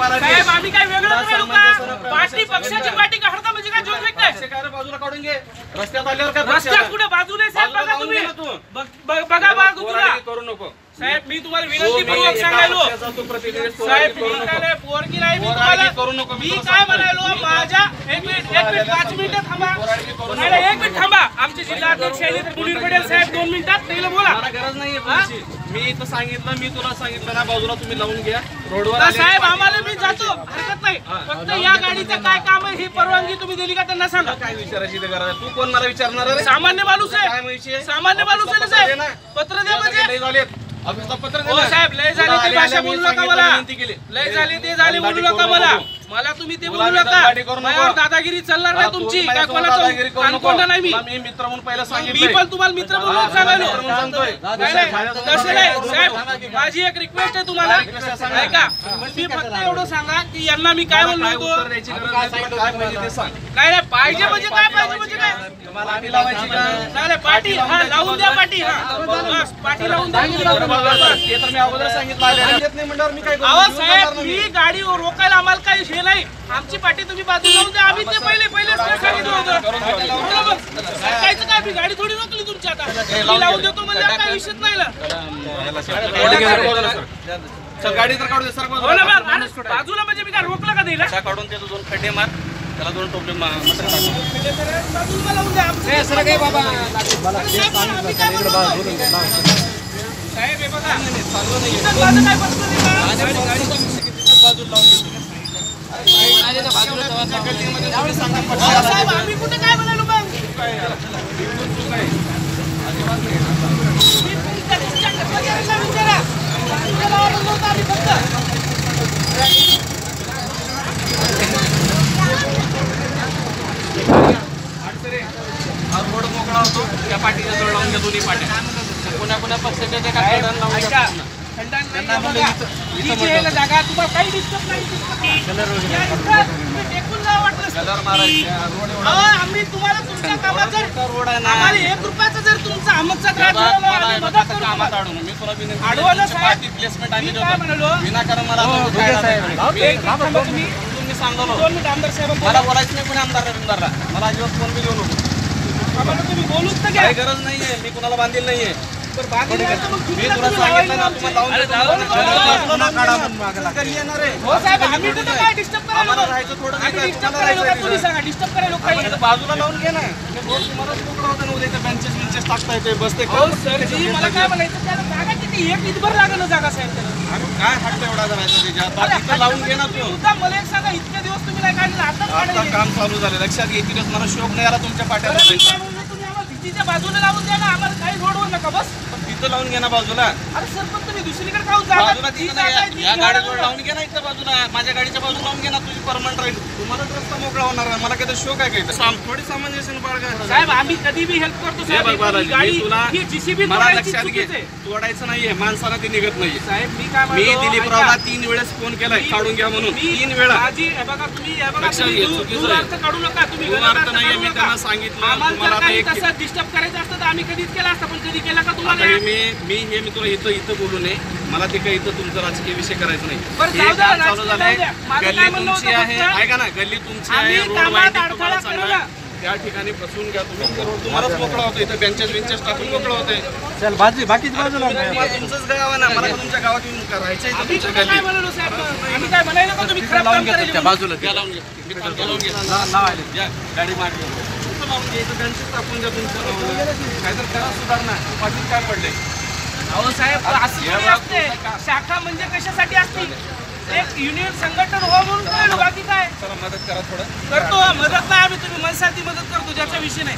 साहेब आम्ही काय वेगळं पार्टी पक्षाची पार्टी का हडता म्हणजे काय जोक काय बाजूला काढून घे. रस्त्यात आल्यावर काय रस्त्यात कुठे? बाजूने साहेब बाजूला बघा जाऊन तुम्ही. गेला तू. बघ- बघ- बघा बाजूला. करू नको. साहेब मी तुम्हाला विनंती पूर्वक सांगायलो. साहेब मी काय पोरगी नाही मी तुम्हाला मी काय. म्हणालो माझ्या एक मिनिट एक मिनिट पाच मिनिटं थांबा. नाही नाही, एक मिनिट थांबा. आमचे जिल्हा अध्यक्ष आहेत मुलीर पटेल साहेब दोन मिनिटात त्याला बोला. गरज तुमची. मी इथं सांगितलं मी तुला सांगितलं ना बाजूला तुम्ही लावून घ्या. रोडवर साहेब आम्हाला मी जातो. हरकत नाही. फक्त या गाडीचं काय काम आहे ही परवानगी तुम्ही दिली का त्यांना सांगा. काय विचारायची गरज? तू कोण मला विचारणार सामान्य माणूस आहे. सामान्य माणूस आहे ना साहेब. पत्र द्या म्हणजे. लय झालेत ऑफिसला पत्र दे हो ना. साहेब लय झाली ती भाषा बोलू नका मला विनंती केली. लय झाली ते झाली बोलू नका मला. मला तुम्ही ते बोलू मी नका. दाढी करू नको. माझ्यावर दादागिरी चालणार हा, नाही तुमची. काय कोणाचं. कानकोंडा नाही मी. मी मित्र म्हणून पहिला मी सांगितलं पण तुम्हाला मित्र म्हणून सांगायलो तसं नाही. साहेब माझी एक रिक्वेस्ट आहे तुम्हाला. ऐका. मी फक्त एवढं सांगा की यांना मी काय उत्तर होतो काय नाही पाहिजे म्हणजे काय पाहिजे म्हणजे काय? नाही, पाठी हा लावून द्या पाठी हा. पाठी लावून द्या. ते तर मी अगोदर सांगितलं मी जाणार साहेब ना ही मी. गाडी रोकायला आम्हाला काही हे नाही. आमची पाठी तुम्ही बाजू लावून द्या. आम्ही ते पहिले पहिले सांगितलं होतं. बरोबर काय मी गाडी थोडी रोखली तुमची आता. मी लावून देतो म्हणजे काही विषयच नाही ना. गाडी सर, सर. चल, तर काढू दे सर हो बाजूला म्हणजे मी काय रोखलं का दिला त्या काढून देतो दोन खड्डे मार. त्याला दोन टोपले मा- मात्र टाकू. बाजूला लावून द्या. काय म्हणतो? साहेब हे बघा. काय प्रश्न नाही का? अहो, साहेब आम्ही कुठे काय म्हणालो मग मी तुमच्या तुमच्या कर्मचाऱ्यांना विचारा तुमच्या नावावर नव्हतं आम्ही फक्त हा रोड मोकळा होतो त्या पाठीच्या जवळ लावून घ्या दोन्ही पुन्हा पुन्हा पक्षाच्या त्या काकड्याला लावून. घ्या. खंडान नाही आहे बघा. ही जी आहे ना जागा तुम्हाला काही डिस्टर्ब नाही. या इथं तुम्ही टेकून जा वाटलं कलर मारायचे. रोड एवढा अहो, आम्ही तुम्हाला तुमच्या कामात जर रोड आहे ना. आम्हाला एक रुपयाचा जर तुमचा आमचा त्रास मला- झाला, मला आम्ही आहे मदत बघा, करू कामात तुम्हाला. अडवून मी तुला विनंती अडवलं केली, तुमची साहेब. पार्टी प्लेसमेंट आली मी काय म्हणालो? विनाकारण मला मिनिट थांबा तुम्ही. सांगलो दोन मिनिट आमदार साहेब मला बोलायचं नाही कोणी आमदार आमदारला मला अजिबात फोन बी घेऊ नको. तुम्ही बोलूच ना काही गरज नाहीये मी कुणाला बांधील नाहीये. बाजूला लावून? हो घे ना. हे रोड बेंचेस बिंचेस टाकता येते बसते हो सरजी मला काय म्हणायचं त्याला जागा किती? एक इथभर लागेल ना जागा साहेब काय हट्ट एवढा करायचा लावून घे ना तू. मुद्दाम मला एक सांगा इतके दिवस तुम्ही नाही काढले आता. काम चालू झालं. लक्षात घे तिथेच मला शोक नाही आला तुमच्या भीतीच्या बाजूला लावून द्या ना आम्हाला काही रोडवर नका बस? पण तिथं लावून घे ना बाजूला. अरे सर पण तुम्ही दुसरीकडे खाऊ जागा बाजूला ती तिथं नाही या. लावून घे ना इथं बाजूला. माझ्या गाडीच्या बाजूला लावून घे ना तुझी परमनंट राहील. तुम्हाला रस्ता मोकळा होणार आहे. मला काही शोक आहे काही साम थोडी सामंजस्य बाळगा. साहेब आम्ही कधी बी हेल्प करतो साहेब गाडी तुला जीसीबी मला लक्षात घे. तोडायचं नाहीये माणसाला ते निघत नाहीये. साहेब मी काय मी दिलीपरावला ऐका. तीन वेळेस फोन केलाय मी- काढून घ्या म्हणून. मी- तीन वेळा. माझी हे बघा तुम्ही हे बघा लक्षात तुम्ही घे, दूर- चुकीचं दूर आहे. अर्थ काढू नका तुम्ही नाहीये, काढू मी नका. त्यांना सांगितलं, आम्हाला तुम्हाला जर आता काही एक- तसं डिस्टर्ब करायचं असतं तर आम्ही कधीच केलं असतं पण कधी केलं का आता तुम्हाला हे मी मी हे मी तुला इथं इथं बोलू नये. मला ते काही इथं तुमचा राजकीय विषय करायचा नाही. बरं, हे जाऊ द्या, काम चालू राजकीय झालंय. जाऊ द्या. माझं गल्ली काय म्हणणं तुमची होतं आहे. फक्त- ऐका ना गल्ली तुमची आहे आम्ही रोड कामात तुम्हाला. त्या ठिकाणी बसून घ्या तुम्ही. तुम्हालाच मोकळा होतो. इथं बेंचेस बेंचेस टाकून मोकळं होते. चल बाजू बाकीची बाजूला तुमचंच गाव आहे ना. मला तुमच्या गावात येऊन राहायचं आहे तुमच्या? बाजूला घ्या. लावून घ्या. घ्या लावून घ्या. गाडी लावून घ्या. इथं बेंचेस टाकून द्या तुमच्या नावावर. काहीतरी करा सुधारणा पाठीत काय पडले अहो साहेब असं हे शाखा म्हणजे कशासाठी असते? एक युनियन संघटन हो म्हणून कळलं बाकी काय? मदत करा थोडं. करतो. मदत नाही आम्ही तुम्ही मनसाठी मदत करतो ज्याचा विषय नाही.